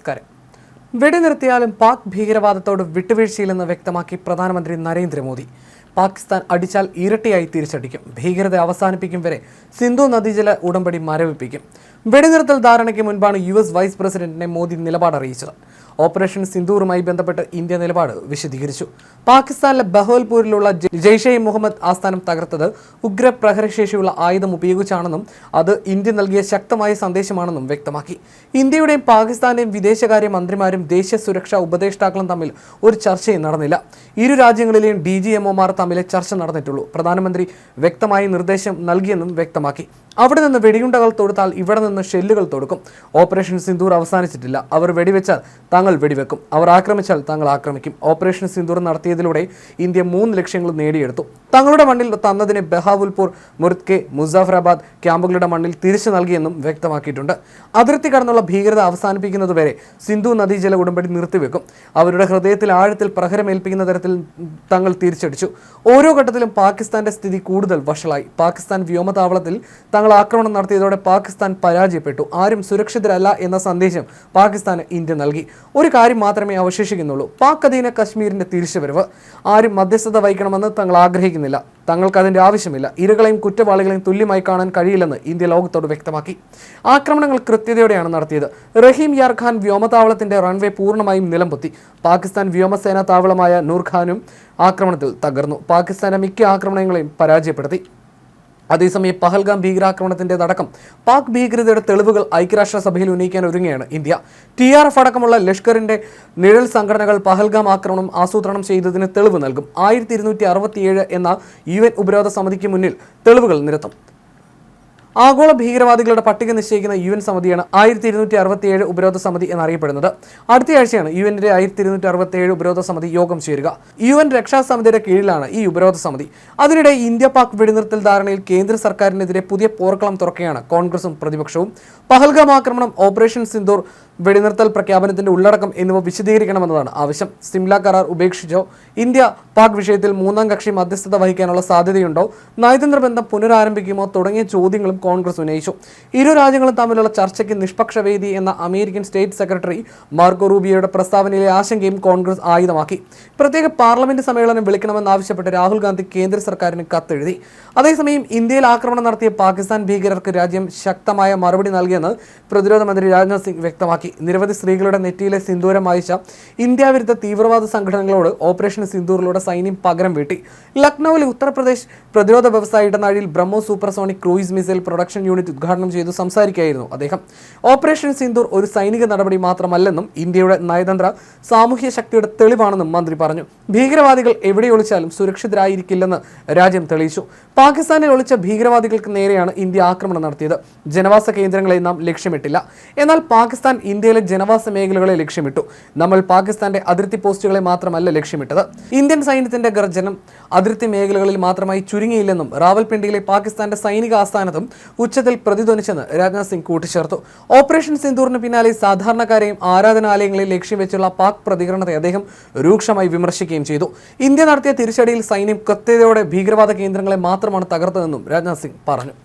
നമസ്കാരം വെടിനിർത്തിയാലും പാക് ഭീകരവാദത്തോട് വിട്ടുവീഴ്ചയില്ലെന്ന് വ്യക്തമാക്കി പ്രധാനമന്ത്രി നരേന്ദ്രമോദി. പാകിസ്ഥാൻ അടിച്ചാൽ ഇരട്ടിയായി തിരിച്ചടിക്കും. ഭീകരത അവസാനിപ്പിക്കും വരെ സിന്ധു നദീജല ഉടമ്പടി മരവിപ്പിക്കും. വെടിനിർത്തൽ ധാരണയ്ക്ക് മുൻപാണ് യു എസ് വൈസ് പ്രസിഡന്റിനെ മോദി നിലപാട് അറിയിച്ചത്. ഓപ്പറേഷൻ സിന്ദൂറുമായി ബന്ധപ്പെട്ട് ഇന്ത്യ നിലപാട് വിശദീകരിച്ചു. പാകിസ്ഥാനിലെ ബഹോൽപൂരിലുള്ള ജെയ്ഷെ മുഹമ്മദ് ആസ്ഥാനം തകർത്തത് ഉഗ്ര പ്രഹരശേഷിയുള്ള ആയുധം ഉപയോഗിച്ചാണെന്നും അത് ഇന്ത്യ നൽകിയ ശക്തമായ സന്ദേശമാണെന്നും വ്യക്തമാക്കി. ഇന്ത്യയുടെയും പാകിസ്ഥാന്റെയും വിദേശകാര്യ മന്ത്രിമാരും ദേശീയ സുരക്ഷാ ഉപദേഷ്ടാക്കളും തമ്മിൽ ഒരു ചർച്ചയും നടന്നില്ല. ഇരു രാജ്യങ്ങളിലെയും ഡി ജി എംഒമാർ തമ്മിലെ ചർച്ച നടന്നിട്ടുള്ളൂ. പ്രധാനമന്ത്രി വ്യക്തമായ നിർദ്ദേശം നൽകിയെന്നും വ്യക്തമാക്കി. അവിടെ നിന്ന് വെടിയുണ്ടകൾ തൊടുത്താൽ ഇവിടെ നിന്ന് ഷെല്ലുകൾ തൊടുക്കും. ഓപ്പറേഷൻ സിന്ദൂർ അവസാനിച്ചിട്ടില്ല. അവർ വെടിവെച്ചാൽ താങ്കൾ വെടിവെക്കും. അവർ ആക്രമിച്ചാൽ താങ്കൾ ആക്രമിക്കും. ഓപ്പറേഷൻ സിന്ദൂർ നടത്തിയതിലൂടെ ഇന്ത്യ മൂന്ന് ലക്ഷ്യങ്ങൾ നേടിയെടുത്തു. തങ്ങളുടെ മണ്ണിൽ തന്നതിനെ ബഹാവുൽപൂർ മുർത്കെ മുസാഫറാബാദ് ക്യാമ്പുകളുടെ മണ്ണിൽ തിരിച്ചു നൽകിയെന്നും വ്യക്തമാക്കിയിട്ടുണ്ട്. അതിർത്തി കടന്നുള്ള ഭീകരത അവസാനിപ്പിക്കുന്നതുവരെ സിന്ധു നദീജല ഉടമ്പടി നിർത്തിവെക്കും. അവരുടെ ഹൃദയത്തിൽ ആഴത്തിൽ പ്രഹരമേൽപ്പിക്കുന്ന തരത്തിൽ തങ്ങൾ തിരിച്ചടിച്ചു. ഓരോ ഘട്ടത്തിലും പാകിസ്ഥാന്റെ സ്ഥിതി കൂടുതൽ വഷളായി. പാകിസ്ഥാൻ വ്യോമതാവളത്തിൽ തങ്ങൾ ആക്രമണം നടത്തിയതോടെ പാകിസ്ഥാൻ പരാജയപ്പെട്ടു. ആരും സുരക്ഷിതരല്ല എന്ന സന്ദേശം പാകിസ്ഥാന് ഇന്ത്യ നൽകി. ഒരു കാര്യം മാത്രമേ അവശേഷിക്കുന്നുള്ളൂ. പാക് അധീന കശ്മീരിന്റെ തിരിച്ചുവരവ്. ആരും മധ്യസ്ഥത വഹിക്കണമെന്ന് തങ്ങൾ ആഗ്രഹിക്കുന്നില്ല. തങ്ങൾക്ക് അതിന്റെ ആവശ്യമില്ല. ഇരകളെയും കുറ്റവാളികളെയും തുല്യമായി കാണാൻ കഴിയില്ലെന്ന് ഇന്ത്യ ലോകത്തോട് വ്യക്തമാക്കി. ആക്രമണങ്ങൾ കൃത്യതയോടെയാണ് നടത്തിയത്. റഹീം യാർ ഖാൻ വ്യോമതാവളത്തിന്റെ റൺവേ പൂർണമായും നിലംപൊത്തി. പാകിസ്ഥാൻ വ്യോമസേനാ താവളമായ നൂർഖാനും ആക്രമണത്തിൽ തകർന്നു. പാകിസ്ഥാനെ മിക്ക ആക്രമണങ്ങളെയും പരാജയപ്പെടുത്തി. അതേസമയം പഹൽഗാം ഭീകരാക്രമണത്തിന്റെതടക്കം പാക് ഭീകരതയുടെ തെളിവുകൾ ഐക്യരാഷ്ട്രസഭയിൽ ഉന്നയിക്കാൻ ഒരുങ്ങുകയാണ് ഇന്ത്യ. ടി ആർ എഫ് അടക്കമുള്ള ലഷ്കറിന്റെ നിഴൽ സംഘടനകൾ പഹൽഗാം ആക്രമണം ആസൂത്രണം ചെയ്തതിന് തെളിവ് നൽകും. ആയിരത്തി എന്ന യു എൻ ഉപരോധ സമിതിക്ക് മുന്നിൽ തെളിവുകൾ നിരത്തും. ആഗോള ഭീകരവാദികളുടെ പട്ടിക നിശ്ചയിക്കുന്ന യു എൻ സമിതിയാണ് ആയിരത്തി ഇരുന്നൂറ്റി അറുപത്തിയേഴ് ഉപരോധ സമിതി എന്നറിയപ്പെടുന്നത്. അടുത്തയാഴ്ചയാണ് യു എന്റെ ആയിരത്തി ഇരുന്നൂറ്റി അറുപത്തിയേഴ് ഉപരോധ സമിതി യോഗം ചേരുക. യു എൻ രക്ഷാസമിതിയുടെ കീഴിലാണ് ഈ ഉപരോധ സമിതി. അതിനിടെ ഇന്ത്യ പാക് വെടിനിർത്തൽ ധാരണയിൽ കേന്ദ്ര സർക്കാരിനെതിരെ പുതിയ പോർക്കളം തുറക്കുകയാണ് കോൺഗ്രസും പ്രതിപക്ഷവും. പഹൽഗാം ആക്രമണം ഓപ്പറേഷൻ സിന്ദൂർ വെടിനിർത്തൽ പ്രഖ്യാപനത്തിന്റെ ഉള്ളടക്കം എന്നിവ വിശദീകരിക്കണമെന്നതാണ് ആവശ്യം. സിംല കരാർ ഉപേക്ഷിച്ചോ? ഇന്ത്യ പാക് വിഷയത്തിൽ മൂന്നാം കക്ഷി മധ്യസ്ഥത വഹിക്കാനുള്ള സാധ്യതയുണ്ടോ? നയതന്ത്ര ബന്ധം പുനരാരംഭിക്കുമോ? തുടങ്ങിയ ചോദ്യങ്ങളും കോൺഗ്രസ് ഉന്നയിച്ചു. ഇരു രാജ്യങ്ങളും തമ്മിലുള്ള ചർച്ചയ്ക്ക് നിഷ്പക്ഷ വേദി എന്ന അമേരിക്കൻ സ്റ്റേറ്റ് സെക്രട്ടറി മാർക്കോ റൂബിയോയുടെ പ്രസ്താവനയിലെ ആശങ്കയും കോൺഗ്രസ് ആയുധമാക്കി. പ്രത്യേക പാർലമെന്റ് സമ്മേളനം വിളിക്കണമെന്നാവശ്യപ്പെട്ട് രാഹുൽ ഗാന്ധി കേന്ദ്ര സർക്കാരിന് കത്തെഴുതി. അതേസമയം ഇന്ത്യയിൽ ആക്രമണം നടത്തിയ പാകിസ്ഥാൻ ഭീകരർക്ക് രാജ്യം ശക്തമായ മറുപടി നൽകിയെന്ന് പ്രതിരോധ മന്ത്രി രാജ്നാഥ് സിംഗ് വ്യക്തമാക്കി. നിരവധി സ്ത്രീകളുടെ നെറ്റിയിലെ സിന്ദൂരം അയച്ച ഇന്ത്യ വിരുദ്ധ തീവ്രവാദ സംഘടനകളോട് ഓപ്പറേഷൻ സിന്ദൂറിലൂടെ സൈന്യം പകരം വീട്ടി. ലക്നൌവിലെ ഉത്തർപ്രദേശ് പ്രതിരോധ വ്യവസായ ഇടനാഴിയിൽ Brahmos supersonic cruise missile production unit ഉദ്ഘാടനം ചെയ്തു സംസാരിക്കുകയായിരുന്നു അദ്ദേഹം. ഓപ്പറേഷൻ സിന്ദൂർ ഒരു സൈനിക നടപടി മാത്രമല്ലെന്നും ഇന്ത്യയുടെ നയതന്ത്ര സാമൂഹ്യ ശക്തിയുടെ തെളിവാണെന്നും മന്ത്രി പറഞ്ഞു. ഭീകരവാദികൾ എവിടെ ഒളിച്ചാലും സുരക്ഷിതരായിരിക്കില്ലെന്ന് രാജ്യം തെളിയിച്ചു. പാകിസ്ഥാനിൽ ഒളിച്ച ഭീകരവാദികൾക്ക് നേരെയാണ് ഇന്ത്യ ആക്രമണം നടത്തിയത്. ജനവാസ കേന്ദ്രങ്ങളെ നാം ലക്ഷ്യമിട്ടില്ല. എന്നാൽ പാകിസ്ഥാൻ ഇന്ത്യയിലെ ജനവാസ മേഖലകളെ ലക്ഷ്യമിട്ടു. നമ്മൾ പാകിസ്ഥാന്റെ അതിർത്തി പോസ്റ്റുകളെ മാത്രമല്ല ലക്ഷ്യമിട്ടത്. ഇന്ത്യൻ സൈന്യത്തിന്റെ ഗർജനം അതിർത്തി മേഖലകളിൽ മാത്രമായി ചുരുങ്ങിയില്ലെന്നും റാവൽപിണ്ടിയിലെ പാകിസ്ഥാന്റെ സൈനിക ആസ്ഥാനത്തും ഉച്ചത്തിൽ പ്രതിധ്വനിച്ചെന്ന് രാജ്നാഥ് സിംഗ് കൂട്ടിച്ചേർത്തു. ഓപ്പറേഷൻ സിന്ദൂറിന് പിന്നാലെ സാധാരണക്കാരെയും ആരാധനാലയങ്ങളെ ലക്ഷ്യം വെച്ചുള്ള പാക് പ്രതികരണത്തെ അദ്ദേഹം രൂക്ഷമായി വിമർശിക്കുകയും ചെയ്തു. ഇന്ത്യ നടത്തിയ തിരിച്ചടിയിൽ സൈന്യം കൃത്യതയോടെ ഭീകരവാദ കേന്ദ്രങ്ങളെ മാത്രമാണ് തകർത്തതെന്നും രാജ്നാഥ് സിംഗ് പറഞ്ഞു.